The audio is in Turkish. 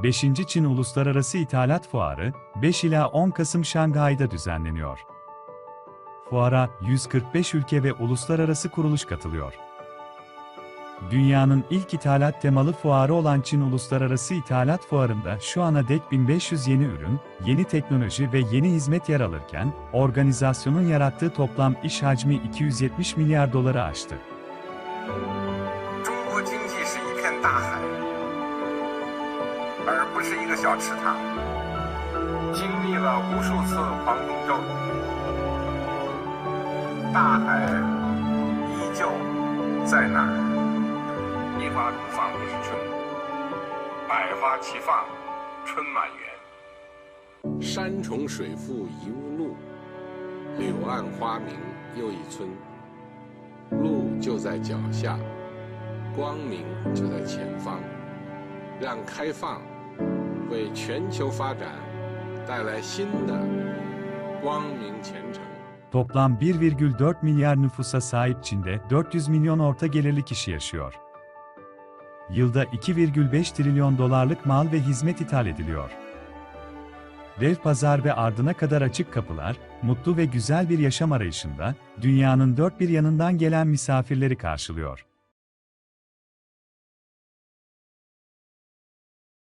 5. Çin Uluslararası İthalat Fuarı, 5 ila 10 Kasım Şanghay'da düzenleniyor. Fuara 145 ülke ve uluslararası kuruluş katılıyor. Dünyanın ilk ithalat temalı fuarı olan Çin Uluslararası İthalat Fuarı'nda şu ana dek 1500 yeni ürün, yeni teknoloji ve yeni hizmet yer alırken, organizasyonun yarattığı toplam iş hacmi 270 milyar doları aştı. 中国经济是一片大海， 而不是一个小池塘。经历了无数次狂风骤雨，大海依旧在那儿。一花怒放不是春，百花齐放春满园。山重水复疑无路，柳暗花明又一村。路就在脚下，光明就在前方。让开放为全球发展带来新的光明前程。 Toplam 1,4 milyar nüfusa sahip Çin'de 400 milyon orta gelirli kişi yaşıyor. Yılda 2,5 trilyon dolarlık mal ve hizmet ithal ediliyor. Dev pazar ve ardına kadar açık kapılar, mutlu ve güzel bir yaşam arayışında, dünyanın dört bir yanından gelen misafirleri karşılıyor.